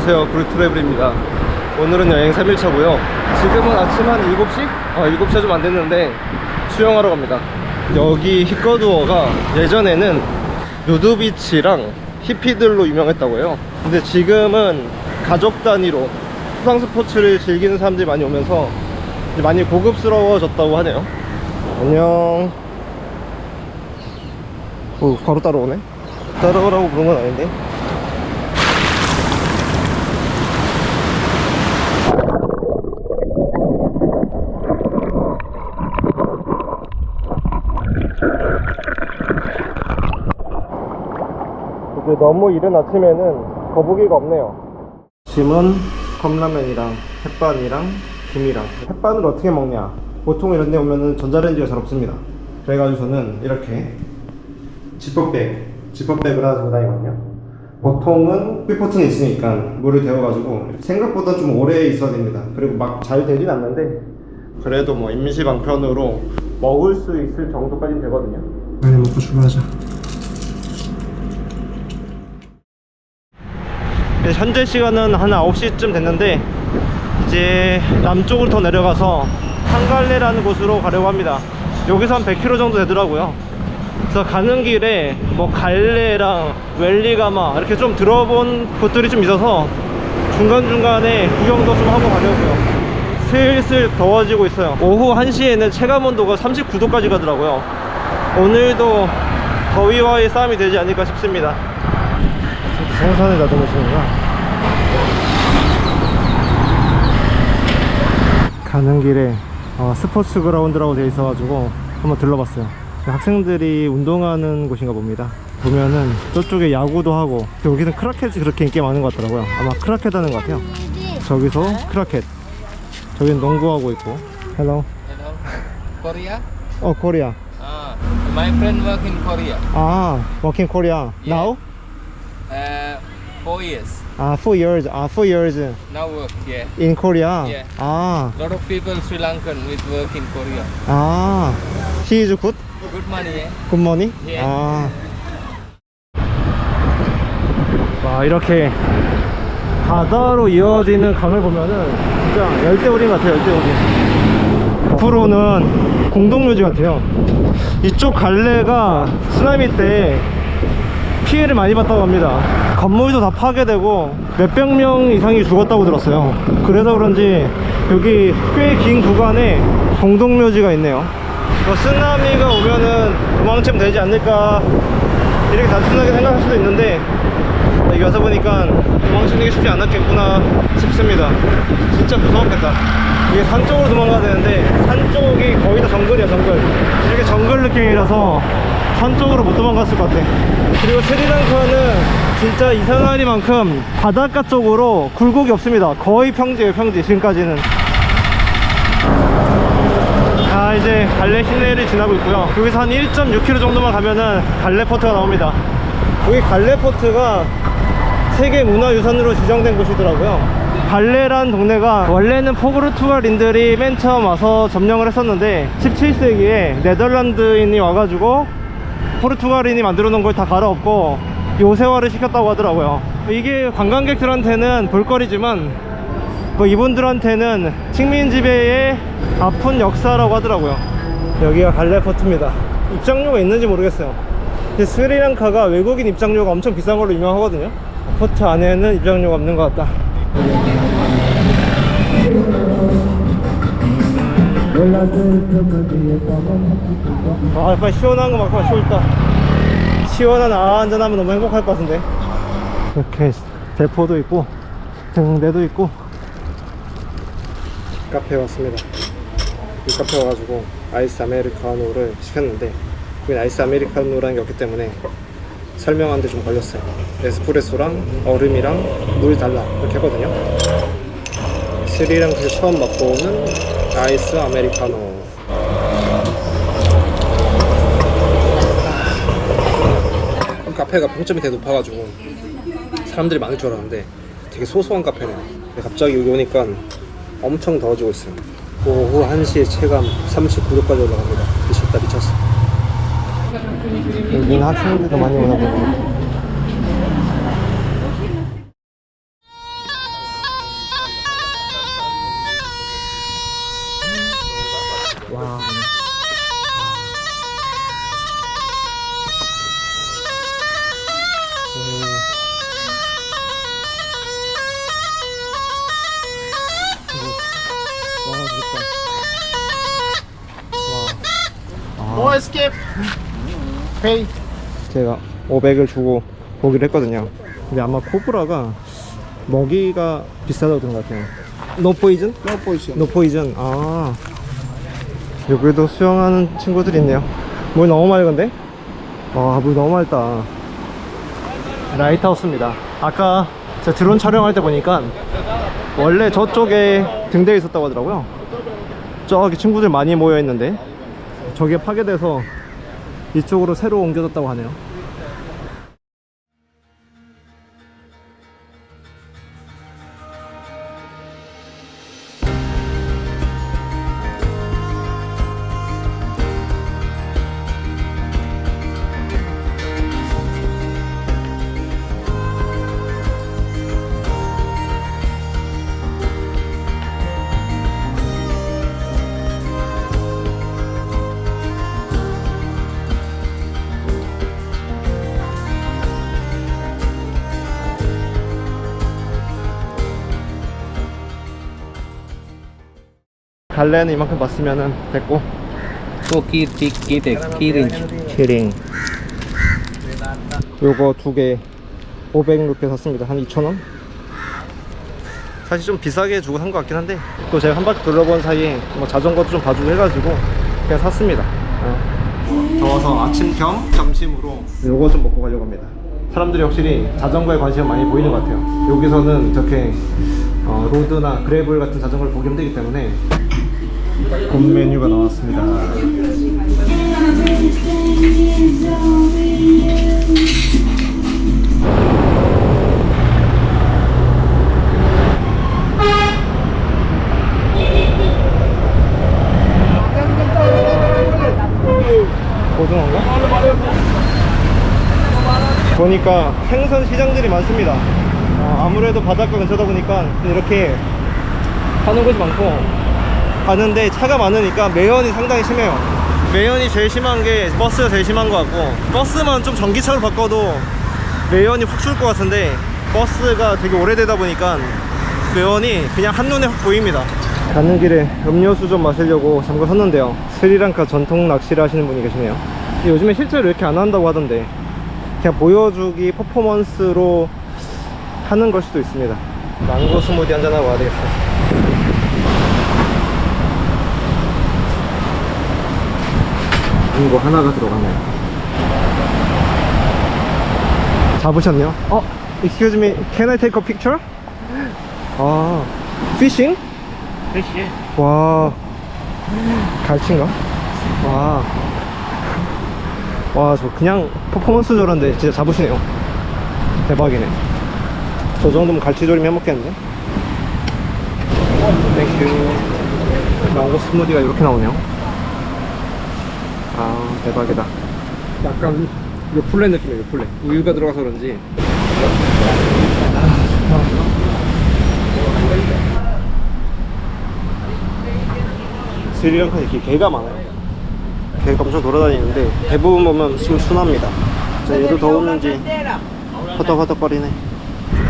안녕하세요. 그루트래블입니다. 오늘은 여행 3일차고요. 지금은 아침 한 7시? 아 7시가 좀 안됐는데 수영하러 갑니다. 여기 히커두어가 예전에는 누드비치랑 히피들로 유명했다고 해요. 근데 지금은 가족 단위로 수상 스포츠를 즐기는 사람들이 많이 오면서 많이 고급스러워졌다고 하네요. 안녕. 오 바로 따라오네? 따라오라고 부른 건 아닌데 이제 너무 이른 아침에는 거북이가 없네요. 짐은 컵라면이랑 햇반이랑 김이랑 햇반을 어떻게 먹냐? 보통 이런 데 오면은 전자레인지가 잘 없습니다. 그래가지고 저는 이렇게 지퍼백, 지퍼백을 하나 들고 다니거든요. 보통은 휘포트는 있으니까 물을 데워가지고 생각보다 좀 오래 있어야 됩니다. 그리고 막 잘 되진 않는데 그래도 뭐 임시방편으로 먹을 수 있을 정도까지는 되거든요. 빨리 먹고 출발하자. 현재 시간은 한 9시쯤 됐는데 이제 남쪽으로 더 내려가서 한갈레라는 곳으로 가려고 합니다. 여기서 한 100km 정도 되더라고요. 그래서 가는 길에 뭐 갈레랑 웰리가마 이렇게 좀 들어본 곳들이 좀 있어서 중간중간에 구경도 좀 하고 가려고요. 슬슬 더워지고 있어요. 오후 1시에는 체감온도가 39도까지 가더라고요. 오늘도 더위와의 싸움이 되지 않을까 싶습니다 생선을 다듬으시는구나 가는 길에 어, 스포츠 그라운드라고 되어 있어가지고 한번 들러봤어요 학생들이 운동하는 곳인가 봅니다 보면은 저쪽에 야구도 하고 여기는 크라켓이 그렇게 인기 많은 것 같더라고요 아마 크라켓 하는 것 같아요 저기서 크라켓 저기는 농구하고 있고 헬로 Hello. Korea? 어 코리아 Ah, my friend work in Korea. 아 워킹 코리아 Yeah. now? Uh, four years. 아4 years 아4 years Now work. Yeah. in Korea Yeah. 아 Lot of people Sri Lankan with work in Korea. 아, he is good? Good money, yeah. good money? 예. 아. 와, 이렇게 바다로 이어지는 강을 보면은 진짜 열대우림 같아요, 열대우림. 앞으로는 공동묘지 같아요. 이쪽 갈래가 쓰나미 때 피해를 많이 봤다고 합니다. 건물도 다 파괴되고 몇백 명 이상이 죽었다고 들었어요. 그래서 그런지 여기 꽤 긴 구간에 공동묘지가 있네요. 뭐 쓰나미가 오면은 도망치면 되지 않을까 이렇게 단순하게 생각할 수도 있는데 여기 와서 보니까 도망치는 게 쉽지 않았겠구나 싶습니다. 진짜 무서웠겠다. 이게 산 쪽으로 도망가야 되는데 산 쪽이 거의 다 정글이야 정글. 이렇게 정글 느낌이라서 산 쪽으로 못 도망갔을 것 같아. 그리고 스리랑카는 진짜 이상하리만큼 바닷가 쪽으로 굴곡이 없습니다. 거의 평지예요 평지 지금까지는. 자 이제 갈래 시내를 지나고 있고요 여기서 한 1.6km 정도만 가면은 갈래포트가 나옵니다 여기 갈래포트가 세계 문화유산으로 지정된 곳이더라고요 갈레란 동네가 원래는 포르투갈인들이 맨 처음 와서 점령을 했었는데 17세기에 네덜란드인이 와가지고 포르투갈인이 만들어 놓은 걸 다 갈아엎고 요새화를 시켰다고 하더라고요 이게 관광객들한테는 볼거리지만 뭐 이분들한테는 식민 지배의 아픈 역사라고 하더라고요. 여기가 갈레포트입니다. 입장료가 있는지 모르겠어요. 근데 스리랑카가 외국인 입장료가 엄청 비싼 걸로 유명하거든요. 포트 안에는 입장료가 없는 것 같다. 아, 빨리 시원한 거 막고 시원다. 시원한 아 한잔하면 너무 행복할 것 같은데. 이렇게 대포도 있고 등대도 있고 카페에 왔습니다. 이 카페 와가지고 아이스 아메리카노를 시켰는데 여기 아이스 아메리카노라는 게 없기 때문에 설명하는데 좀 걸렸어요. 에스프레소랑 얼음이랑 물 달라 이렇게 하거든요. 스리랑카에서 처음 맛보는 아이스 아메리카노. 이 카페가 평점이 되게 높아가지고 사람들이 많을 줄 알았는데 되게 소소한 카페네요. 근데 갑자기 여기 오니까 엄청 더워지고 있어요. 오후 1시에 체감 39도까지 올라갑니다. 미쳤다 미쳤어. 여기는 학생들도 많이 오나 보네 500을 주고 보기로 했거든요. 근데 아마 코브라가 먹이가 비싸다던 것 같아요. 노 포이즌? No position. 노 포이즌. 아 여기도 수영하는 친구들이 있네요. 물 너무 맑은데? 와, 물 너무 맑다. 라이트하우스입니다. 아까 제가 드론 촬영할 때 보니까 원래 저쪽에 등대에 있었다고 하더라고요. 저기 친구들 많이 모여 있는데 저게 파괴돼서 이쪽으로 새로 옮겨졌다고 하네요. 갈래는 이만큼 봤으면 됐고. tag, key range. 키링 요거 두 개 500루피 샀습니다. 한 2,000원? 사실 좀 비싸게 주고 산 것 같긴 한데. 또 제가 한 바퀴 둘러본 사이에 뭐 자전거도 좀 봐주고 해가지고 그냥 샀습니다. 어. 더워서 아침 겸 점심으로 요거 좀 먹고 가려고 합니다. 사람들이 확실히 자전거에 관심이 많이 보이는 것 같아요. 여기서는 이렇게 어, 로드나 그래블 같은 자전거를 보기 힘들기 때문에 본 메뉴가 나왔습니다 고등어인가? 보니까 생선 시장들이 많습니다. 어, 아무래도 바닷가 근처다 보니까 이렇게 파는 곳이 많고 가는데 차가 많으니까 매연이 상당히 심해요. 매연이 제일 심한 게 버스가 제일 심한 것 같고 버스만 좀 전기차로 바꿔도 매연이 확 줄 것 같은데 버스가 되게 오래되다 보니까 매연이 그냥 한눈에 확 보입니다. 가는 길에 음료수 좀 마시려고 잠깐 섰는데요. 스리랑카 전통 낚시를 하시는 분이 계시네요. 요즘에 실제로 이렇게 안 한다고 하던데 그냥 보여주기 퍼포먼스로 하는 걸 수도 있습니다. 망고 스무디 한잔 하고 와야 되겠어. 망고 하나가 들어가네요. 잡으셨네요? 어? Excuse me, can I take a picture? 아, fishing? 와, 갈치인가? 와, 와, 저 그냥 퍼포먼스 줄 알았는데 진짜 잡으시네요. 대박이네. 저 정도면 갈치조림 해먹겠는데? 땡큐. 망고 스무디가 이렇게 나오네요. 아, 대박이다. 약간 요플레 느낌이에요, 요플레. 우유가 들어가서 그런지. 스리랑카에 이렇게 개가 많아요. 개가 엄청 돌아다니는데 대부분 보면 좀 순합니다. 자, 얘도 더웠는지 허덕허덕거리네.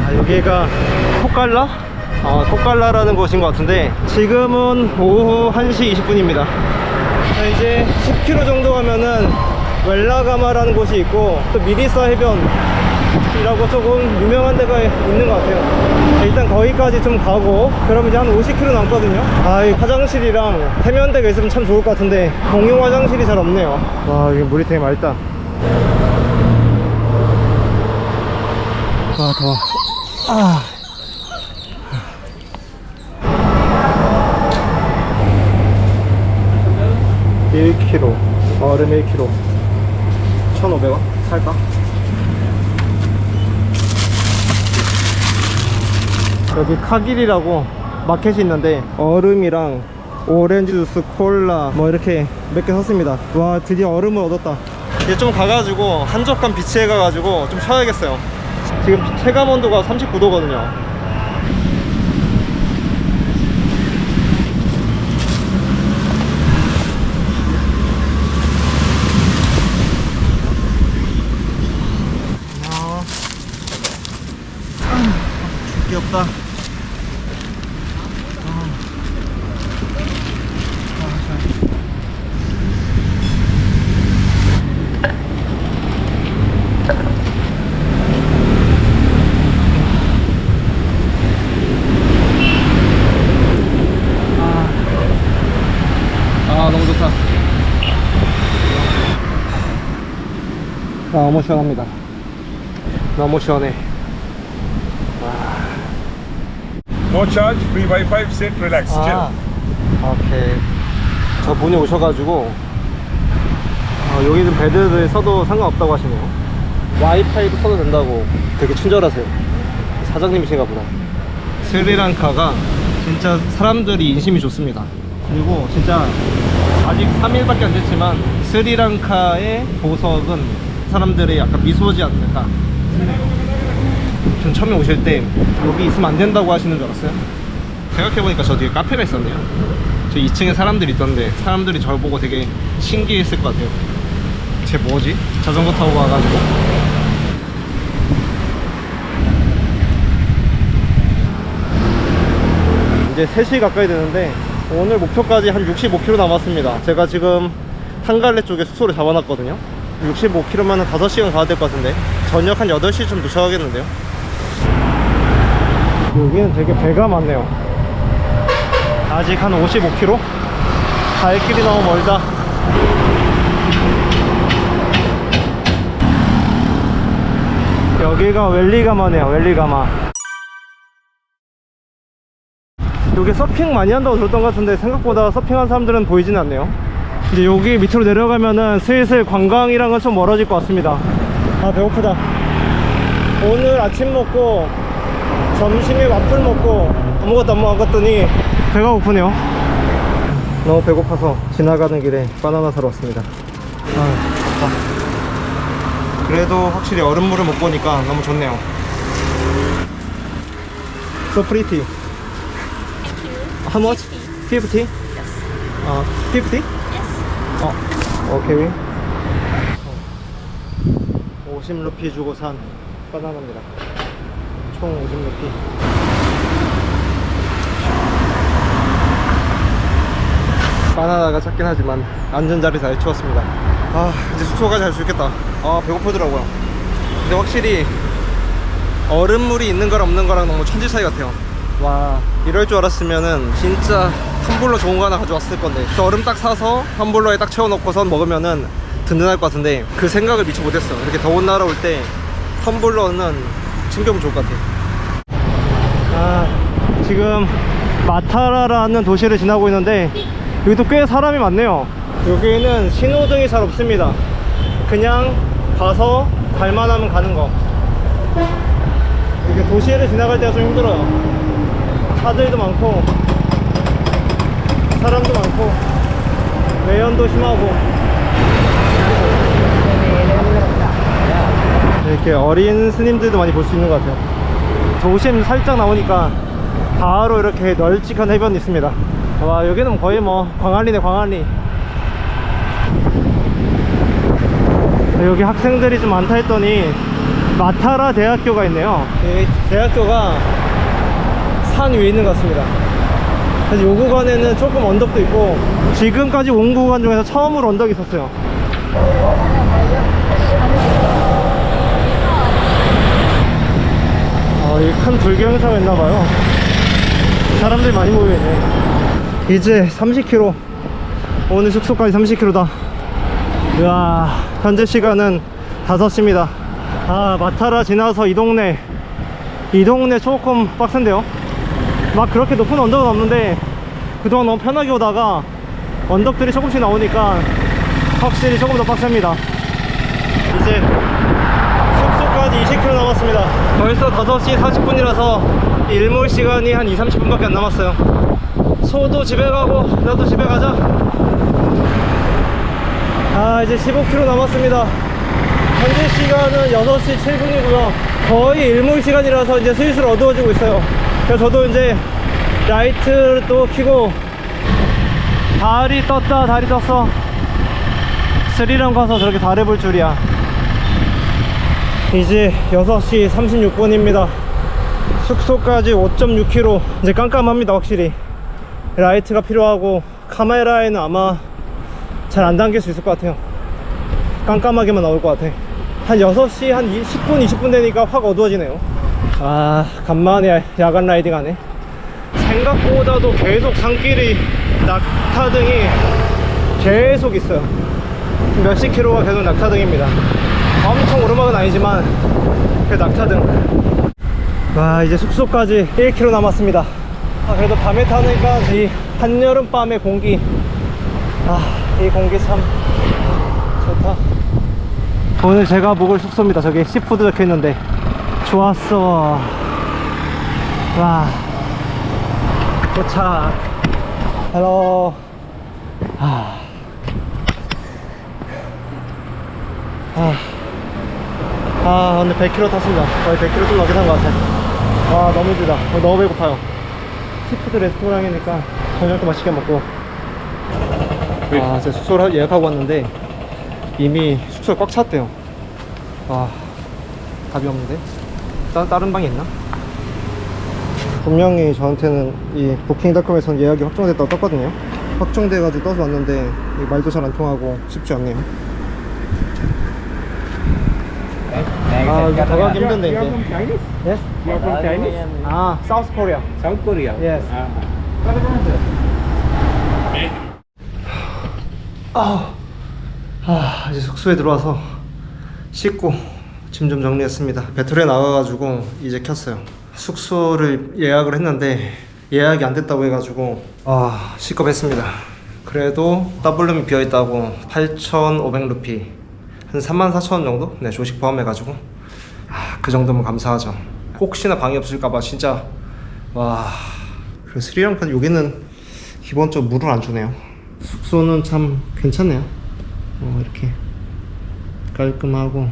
아, 여기가 코깔라? 아, 코깔라라는 곳인 것 같은데 지금은 오후 1시 20분입니다. 자, 이제 10km 정도 가면은 웰라가마라는 곳이 있고 또 미리사 해변이라고 조금 유명한 데가 있는 것 같아요. 자, 일단 거기까지 좀 가고 그러면 이제 한 50km 남거든요. 아, 이 화장실이랑 해면대가 있으면 참 좋을 것 같은데 공용 화장실이 잘 없네요. 와, 여기 물이 되게 맑다. 아, 더워. 아. 일 k g 얼음 1kg 1,500원? 살까? 여기 카길이라고 마켓이 있는데 얼음이랑 오렌지 주스, 콜라 뭐 이렇게 몇 개 샀습니다. 와 드디어 얼음을 얻었다. 이제 좀 가가지고 한적한 비치에 가가지고 좀 쉬어야겠어요. 지금 체감 온도가 39도거든요 너무 시원합니다. 너무 시원해. No charge, free Wi-Fi, sit, relax. 아, 오케이. 저 분이 오셔가지고 어, 여기 는 베드를 써도 상관없다고 하시네요. 와이파이도 써도 된다고 되게 친절하세요. 사장님이신가 보다. 스리랑카가 진짜 사람들이 인심이 좋습니다. 그리고 진짜 아직 3일밖에 안 됐지만 스리랑카의 보석은 사람들의 약간 미소지 않을까. 전 처음에 오실 때 여기 있으면 안 된다고 하시는 줄 알았어요. 생각해보니까 저 뒤에 카페가 있었네요. 저 2층에 사람들이 있던데 사람들이 저를 보고 되게 신기했을 것 같아요. 쟤 뭐지? 자전거 타고 와가지고. 이제 3시 가까이 되는데 오늘 목표까지 한 65km 남았습니다. 제가 지금 한갈래 쪽에 숙소를 잡아놨거든요. 65km면 한 5시간 가야 될 것 같은데 저녁 한 8시쯤 도착하겠는데요. 여기는 되게 배가 많네요. 아직 한 55km? 갈 길이 너무 멀다. 여기가 웰리가마네요, 웰리가마. 여기 서핑 많이 한다고 들었던 것 같은데 생각보다 서핑한 사람들은 보이진 않네요. 이제 여기 밑으로 내려가면은 슬슬 관광이랑은 좀 멀어질 것 같습니다. 아, 배고프다. 오늘 아침 먹고 점심에 와플 먹고 아무것도 안 먹었더니 배가 고프네요 너무 배고파서 지나가는 길에 바나나 사러 왔습니다 아, 좋다. 그래도 확실히 얼음물을 못 보니까 너무 좋네요 So pretty How much? 50? 어, 50? 어, 오케이 50루피 주고 산 바나나입니다. 총 50루피. 바나나가 작긴 하지만 앉은 자리 잘 치웠습니다. 아 이제 숙소까지 갈 수 있겠다. 아 배고프더라고요. 근데 확실히 얼음물이 있는 거랑 없는 거랑 너무 천지 차이 같아요 와 이럴 줄 알았으면은 진짜 텀블러 좋은 거 하나 가져왔을 건데. 그 얼음 딱 사서 텀블러에 딱 채워놓고선 먹으면은 든든할 것 같은데 그 생각을 미처 못했어. 이렇게 더운 나라 올 때 텀블러는 챙겨면 좋을 것 같아. 아 지금 마타라라는 도시를 지나고 있는데 여기도 꽤 사람이 많네요. 여기는 신호등이 잘 없습니다. 그냥 가서 갈만하면 가는 거. 이렇게 도시를 지나갈 때가 좀 힘들어요 차들도 많고 사람도 많고 매연도 심하고. 이렇게 어린 스님들도 많이 볼 수 있는 것 같아요. 도심 살짝 나오니까 바로 이렇게 널찍한 해변이 있습니다. 와 여기는 거의 뭐 광안리네 광안리. 여기 학생들이 좀 많다 했더니 마타라 대학교가 있네요. 이 대학교가 산 위에 있는 것 같습니다. 그래서 요 구간에는 조금 언덕도 있고 지금까지 온 구간 중에서 처음으로 언덕이 있었어요. 아, 이큰 불교 행사가 있나봐요. 사람들이 많이 모여있네. 이제 30km 오늘 숙소까지 30km다. 우와 현재 시간은 5시입니다. 아 마타라 지나서 이 동네. 이 동네 조금 빡센데요 막 그렇게 높은 언덕은 없는데 그동안 너무 편하게 오다가 언덕들이 조금씩 나오니까 확실히 조금 더 빡셉니다. 이제 숙소까지 20km 남았습니다. 벌써 5시 40분이라서 일몰 시간이 한 2, 30분밖에 안 남았어요. 소도 집에 가고 나도 집에 가자. 아 이제 15km 남았습니다. 현재 시간은 6시 7분이고요. 거의 일몰 시간이라서 이제 슬슬 어두워지고 있어요 그래서 저도 이제 라이트를 또 켜고 달이 떴다 달이 떴어. 스리랑 가서 저렇게 달을 볼 줄이야. 이제 6시 36분입니다. 숙소까지 5.6km 이제 깜깜합니다 확실히. 라이트가 필요하고 카메라에는 아마 잘 안 담길 수 있을 것 같아요. 깜깜하게만 나올 것 같아. 한 6시 한 10분 20분 되니까 확 어두워지네요 아 간만에 야간 라이딩 하네. 생각보다도 계속 산길이 낙타등이 계속 있어요. 몇십 킬로가 계속 낙타등입니다. 엄청 오르막은 아니지만 그 낙타등. 와 이제 숙소까지 1km 남았습니다. 아, 그래도 밤에 타니까 이 한여름 밤의 공기. 아이 공기 참 좋다. 오늘 제가 묵을 숙소입니다. 저기 시푸드 적혀 있는데 좋았어. 와. 도착. 헬로 아. 아. 아 오늘 100km 탔습니다. 거의 100km 좀 넘게 탄 것 같아. 와 너무 힘들다. 어, 너무 배고파요. 시푸드 레스토랑이니까 저녁도 맛있게 먹고. 아 제가 숙소를 예약하고 왔는데 이미 숙소가 꽉 찼대요. 와 답이 없는데 따, 다른 방이 있나? 분명히 저한테는 이 부킹닷컴에서는 예약이 확정됐다고 떴거든요 확정돼가지고 떠서 왔는데 이 말도 잘 안 통하고 쉽지 않네요 아 이거 더 가기 힘든데 이제 Chinese? 예? You are from Chinese? 아 사우스 코리아 South Korea? Yes. 아, 아 이제 숙소에 들어와서 씻고 짐 좀 정리했습니다. 배터리 나가가지고 이제 켰어요. 숙소를 예약을 했는데 예약이 안 됐다고 해가지고 아 시겁했습니다. 그래도 더블룸이 비어 있다고 8,500루피 한 34,000원 정도? 네 조식 포함해가지고 아, 그 정도면 감사하죠. 혹시나 방이 없을까봐 진짜 와. 그리고 스리랑카 여기는 기본적으로 물을 안 주네요. 숙소는 참 괜찮네요. 어, 이렇게 깔끔하고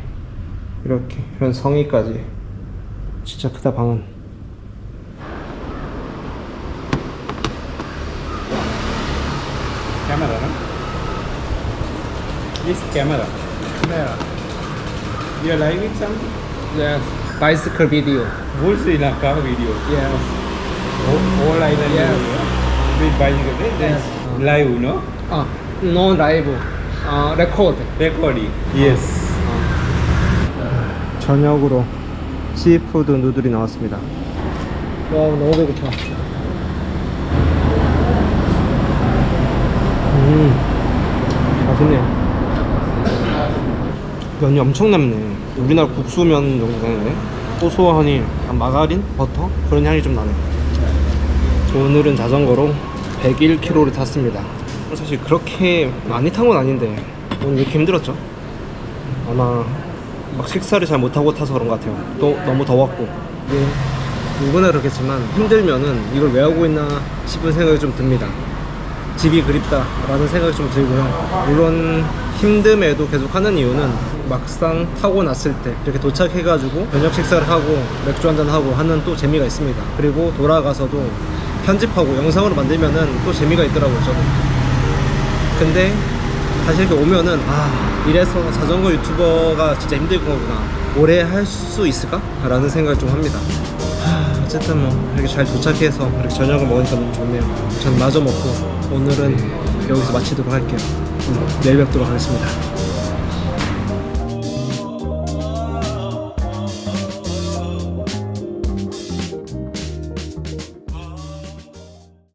이렇게 이런 성의까지 진짜 크다 방은. No? This camera. Camera. You are live with something? Yes. Bicycle video. Whole Sri Lanka video. Yes. Whole, whole island Yes. video. With bicycle, right? Yes. That's live, no? 아, no live. 아, record. Recording. Yes. 저녁으로 시푸드 누들이 나왔습니다. 와 너무 배고파. 음 맛있네요. 면이 엄청 남네. 우리나라 국수면 정도 되는데 고소하니 마가린, 버터 그런 향이 좀 나네. 저 오늘은 자전거로 101km를 탔습니다. 사실 그렇게 많이 탄 건 아닌데 오늘 왜 이렇게 힘들었죠? 아마 막 식사를 잘 못하고 타서 그런 것 같아요. 또 너무 더웠고. 누구나 그렇겠지만 힘들면은 이걸 왜 하고 있나 싶은 생각이 좀 듭니다. 집이 그립다라는 생각이 좀 들고요. 물론 힘듦에도 계속 하는 이유는 막상 타고 났을 때 이렇게 도착해가지고 저녁 식사를 하고 맥주 한잔 하고 하는 또 재미가 있습니다. 그리고 돌아가서도 편집하고 영상으로 만들면은 또 재미가 있더라고요. 저는. 근데 다시 이렇게 오면은 아 이래서 자전거 유튜버가 진짜 힘들 거구나. 오래 할 수 있을까? 라는 생각을 좀 합니다. 하, 어쨌든 뭐 이렇게 잘 도착해서 이렇게 저녁을 먹으니까 너무 좋네요. 전 마저 먹고 오늘은 여기서 마치도록 할게요. 음, 내일 뵙도록 하겠습니다